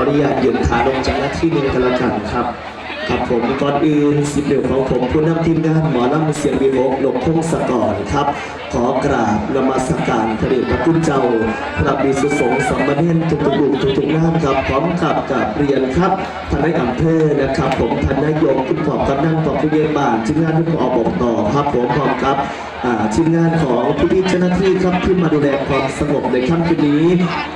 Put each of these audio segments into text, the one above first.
ขออนุญาตยืนขาลงจากหน้าที่หนึ่งกันละกันครับครับผมก่อนอื่นสิบเดียวของผมผู้นำทีมงานหมอลำเสียงวีโอกหลบพงศกรครับ ขอกราบนมัสการพระเดชพระคุณเจ้า พระบิสุสงฆ์สามเณรทุกทุกๆทุกทุกๆนามครับพร้อมกับกับเรียนครับท่านนายอำเภอนะครับผมท่านนายกคุณผอกำนันผอผู้ใหญ่ยมบ้านทีมงานทุกผอบอกต่อครับผมพร้อมครับทีมงานของพี่พี่ๆเจ้าหน้าที่ครับที่มาดูแลความสงบในค่ำคืนนี้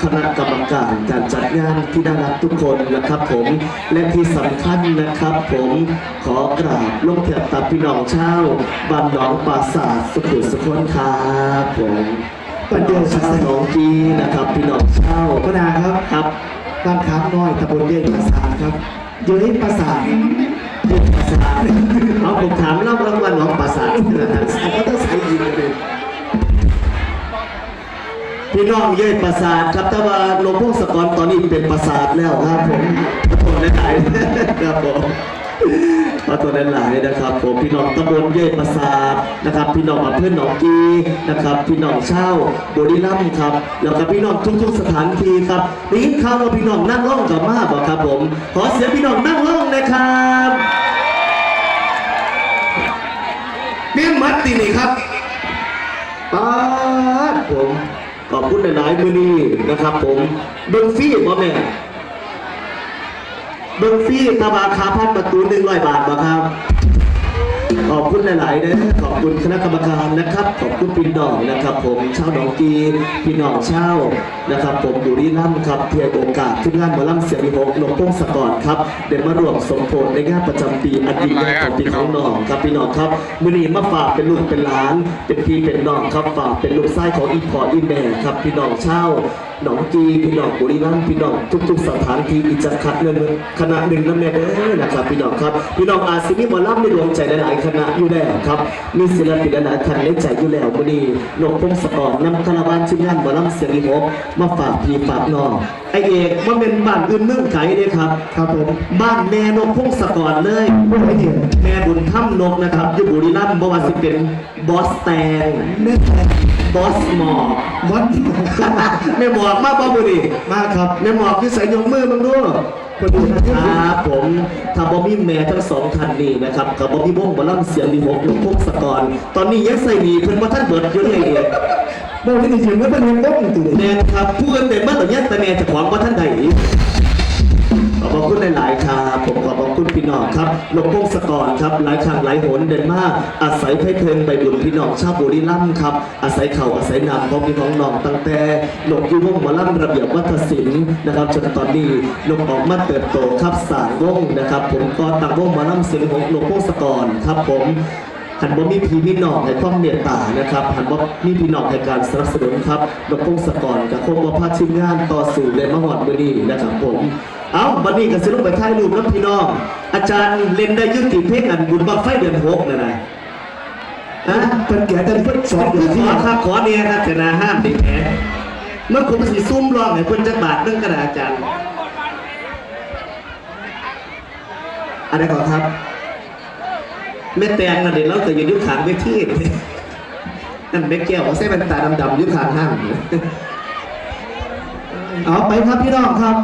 คณะกรรมการการจัดงานที่น่ารักทุกคนนะครับผมและที่สำคัญนะครับผมขอกราบลงเทียบตับพี่น้องเช่าวบ้านหนองปราสาทสุขุมสุขนครับผมปัญญาชาวหนองกีนะครับ พี่น้องเช่าวพนาครับครับบ้านขามน้อยตำบลเย็นประสาทครับเย้ยประสาทเด็กปราสาทเอาผมถามเล่ารางวัลหนองปราสาทนะครับ พี่น้องเย้ยปราสาทครับแต่ว่าหลวงพ่อสกรตอนนี้เป็นปราสาทแล้วครับผมขอโทษหลายๆครับผมขอโทษหลายๆนะครับผมพี่น้องตำบลเย้ยปราสาทนะครับ พี่น้องอำเภอหนองกีนะครับ พี่น้องเช่าบุรีรัมย์ครับแล้วก็พี่น้องทุกๆสถานที่ครับได้ยินข่าวว่าพี่น้องนั่งร่องกับมาบ่ครับ ผมขอเสียงพี่น้องนั่งร่องนะครับเมี่ยงมัดตีนี่ครับป้าดผม ขอบคุณหลาย ๆ มือนี้นะครับผมเบิ้งฟรี่บ่แม่เบิ้งฟรี่ตาบาคาพัดประตูหนึ่งร้อยบาทบ่ครับ ขอบคุณหลายๆนะขอบคุณคณะกรรมการนะครับ ขอบคุณพี่น้องนะครับ ผมชาวหนองกีพี่น้องชาวนะครับ ผมอยู่ที่ล่ำครับเพียงโอกาสที่งานหมอลำเสียงวิหกหลวงพงศกรครับเดินมารวมสมโพธิในงานประจำปีอันยิ่งใหญ่ของพี่ของน้องครับพี่น้องครับมือนี้มาฝากเป็นลูกเป็นหลาน เป็นพี่เป็นน้องครับฝากเป็นลูกไส้ของอีพอร์ตอีแม่ครับพี่น้องชาวหนองกีพี่น้องบุรีรัมย์พี่น้องทุก ๆ สถานที่อีกจะคัดเงินคณะหนึ่งนั่นแม่เด้อนะครับพี่น้องครับ พี่น้องอาซิมีหมอลำในดวงใจหลายๆคณะอยู่แล้วครับ มีศิลปินหลายๆท่านในใจอยู่แล้วมื้อนี้นกพงศกรนำคาราวานชิ้นงานหมอลำเสียงอีหกมาฝากพี่ฝากน้องไอเอกว่าเป็นบ้านอื่นเมืองไกลเลยครับ ครับผมบ้านแม่นกพงศกรเลยผู้ใดเนี่ยแม่บุญถ้ำนกนะครับอยู่บุรีรัมย์บ่ว่าสิเป็นบอสแตงเนื่องจากบอสหมอกวัดแม่หมอกมาบ่มื้อนี้มากครับแม่หมอกคือใส่ยกมือมึงดูคนดูนะคครรัับบผมถ้าบ่มีแม่ทั้งสองท่านนี่นะครับกับบ่มีวงบ่ล่ำเสียงดีหกลูกพงศกรตอนนี้ยังใส่หนีเพิ่นบ่ทันเบิดอยู่เลยเองโบ้ที่จริงๆไม่เป็นเงินบ้องตื่นแม่นครับผู้อื่นได้มาตอนนี้แต่แม่เจะของบ่ทันได้ พี่น้องครับลวงพงศกรครับหลายครั้งหลายหนเดินมาก อาศัยไพ่เพลินใบบุญพี่น้องชาวบุรีรัมย์ครับอาศัยเข่าอาศัยนำของพี่น้องน้องตั้งแต่หลงอยู่วงหมอลำระเบียบวัฒนศิลป์นะครับจนตอนนี้หลงออกมาเติบโตครับสางวงนะครับ ผมก็ตั้งวงหมอลำเสียงของหลวงพงศกรครับผม หันบ่มีพี่มีน้องให้ความเมตตานะครับหันบ่มีพี่น้องให้การสนับสนุนครับดอกพงศกรกับคงบ่พาทีมงานต่อสู่ในมหอดมื้อนี้นะครับผมเอาบัดนี้ก็สิลงไปถ่ายรูปนํพี่น้อง อาจารย์เล่นได้อยุติเพลงอันบุญบังไฟเดือนหกนั่นน่ะฮะเป็นแก่แต่เพิ่งสอนอยู่ขที่อครับขอเนี่ยครับแต่นาห้ามดิแหมเมื่อผมสิซุ่มร้องให้เพิ่นจักบาทนึงกระดาษอาจารย์อะไรก่อนครับ แม่แตงนั่นเด็เราแต่ยืนอยุคขางเวทีนี่นั่นแม่แก้วเอาใส่แว่นตาดำๆยุคขางห้างเอาไปครับพี่น้องครับ